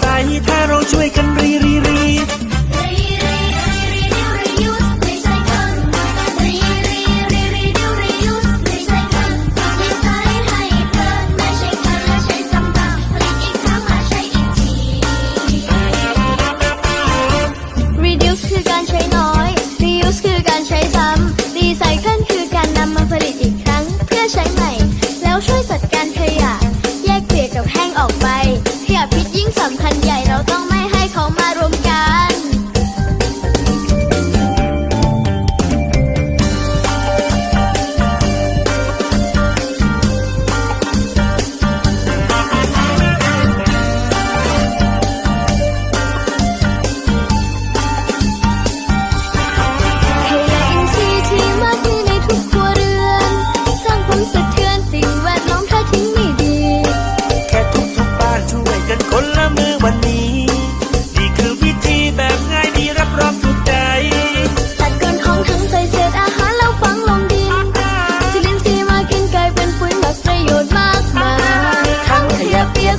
ใส ถ้าเราช่วยกันรีรีรี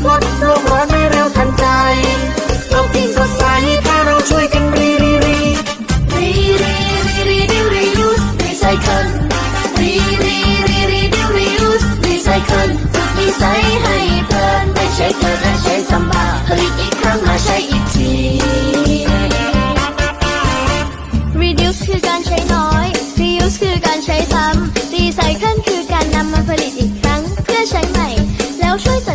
ลดโลกร้อนไม่เร็วทันใจโลกยิ่งสดใสถ้าเราช่วยกันรีรีรีรีรีรีรีดิวรียูสรีไซเคิลรีรีรีรีดิวรียูสรีไซเคิลฝึกนิสัยให้เพลินไม่ใช้เกินและใช้สัมมาผลิตอีกครั้งมาใช้อีกที reduce คือการใช้น้อย reuse คือการใช้ซ้ำ recycle คือการนำมาผลิตอีกครั้งเพื่อใช้ใหม่ แล้วช่วยจัด